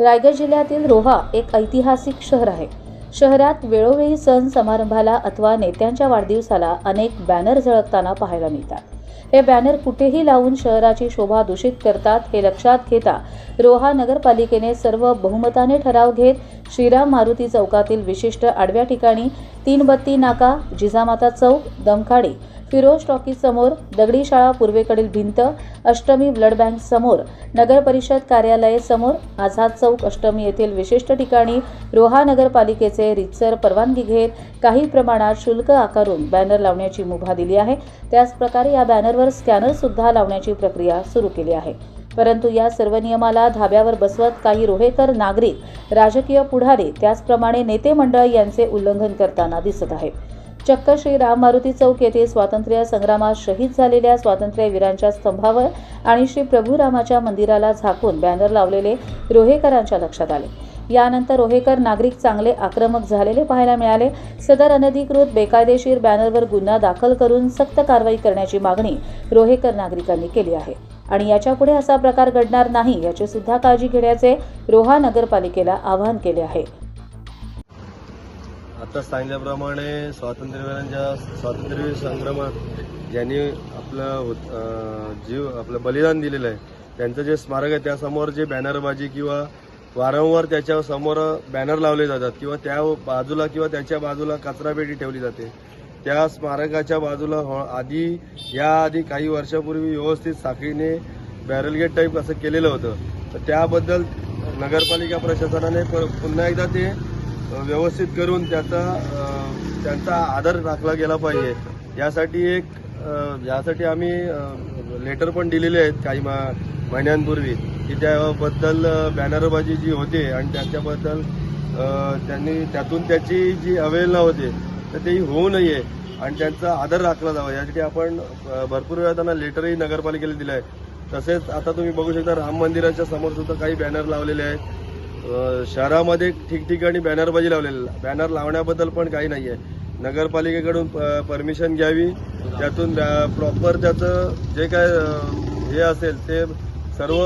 रायगड जिल्ह्यातील रोहा एक ऐतिहासिक शहर आहे. शहरात वेळोवेळी सण समारंभाला अथवा नेत्यांच्या वाढदिवसाला अनेक बॅनर झळकताना पाहायला मिळतात. हे बॅनर कुठेही लावून शहराची शोभा दूषित करतात हे लक्षात घेता रोहा नगरपालिकेने सर्व बहुमताने ठराव घेत श्रीराम मारुती चौकातील विशिष्ट आडव्या ठिकाणी तीन बत्ती नाका जिजामाता चौक दमखाडी फिरोज टॉकीज समोर दगडी शाळा पूर्वेकडील भिंत अष्टमी ब्लड बँक समोर नगर परिषद कार्यालय समोर आझाद चौक अष्टमी येथील विशिष्ट ठिकाणी रोहा नगरपालिकेचे रितसर परवानगी घेत काही प्रमाणात शुल्क आकारून बॅनर लावण्याची मुभा दिली आहे. त्याचप्रकारे या बॅनरवर स्कॅनर सुद्धा लावण्याची प्रक्रिया सुरू केली आहे. परंतु या सर्व नियमाला धाब्यावर बसवत काही रोहेकर नागरिक राजकीय पुढारी त्याचप्रमाणे नेते मंडळ यांचे उल्लंघन करताना दिसत आहे चक्क श्री राम मारुती चौक येथे स्वातंत्र्य संग्रामात शहीद झालेल्या स्वातंत्र्यवीरांच्या स्तंभावर आणि श्री प्रभू रामाच्या मंदिराला झाकून बॅनर लावलेले रोहेकरांच्या लक्षात आले. यानंतर रोहेकर नागरिक चांगले आक्रमक झालेले पाहायला मिळाले. सदर अनधिकृत बेकायदेशीर बॅनरवर गुन्हा दाखल करून सक्त कारवाई करण्याची मागणी रोहेकर नागरिकांनी केली आहे. आणि याच्यापुढे असा प्रकार घडणार नाही याची सुद्धा काळजी घेण्याचे रोहा नगरपालिकेला आवाहन केले आहे. आता सांगितल्याप्रमाणे स्वातंत्र्यवीरांच्या स्वातंत्र्य संग्रामात ज्यांनी आपलं होत- जीव आपलं बलिदान दिलेलं आहे त्यांचं जे स्मारक आहे त्यासमोर जे बॅनरबाजी किंवा वारंवार त्याच्यासमोर बॅनर लावले जातात किंवा त्या बाजूला किंवा त्याच्या बाजूला कचरापेटी ठेवली जाते त्या स्मारकाच्या बाजूला हो- आधी या आधी काही वर्षापूर्वी व्यवस्थित साखळीने बॅरलगेट टाईप असं केलेलं होतं. तर त्याबद्दल नगरपालिका प्रशासनाने प- पुन्हा एकदा ते व्यवस्थित करून त्याचा त्यांचा आदर राखला गेला पाहिजे. यासाठी एक यासाठी आम्ही लेटर पण दिलेले आहेत काही मा- महिन्यांपूर्वी की त्याबद्दल बॅनरबाजी जी होते आणि त्याच्याबद्दल त्यांनी त्यातून त्याची जी अवेलना होते तर ती होऊ नये आणि त्यांचा आदर राखला जावा. यासाठी आपण भरपूर वेळा त्यांना लेटरही नगरपालिकेला दिलं आहे तसेच आता तुम्ही बघू शकता राम मंदिराच्या समोर सुद्धा काही बॅनर लावलेले आहेत. शहरामध्ये ठिकठिकाणी बॅनरबाजी लावलेली. बॅनर लावण्याबद्दल पण काही नाही आहे नगरपालिकेकडून परमिशन घ्यावी. त्यातून प्रॉपर त्याचं जे काय हे असेल ते सर्व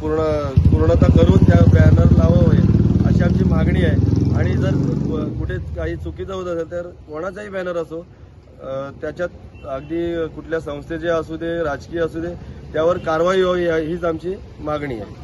पूर्ण पूर्णता करून त्या बॅनर लावावे अशी आमची मागणी आहे. आणि जर कुठे काही चुकीचं होत असेल तर कोणाचाही बॅनर असो त्याच्यात अगदी कुठल्या संस्थेचे असू दे राजकीय असू दे त्यावर कारवाई व्हावी हीच आमची मागणी आहे.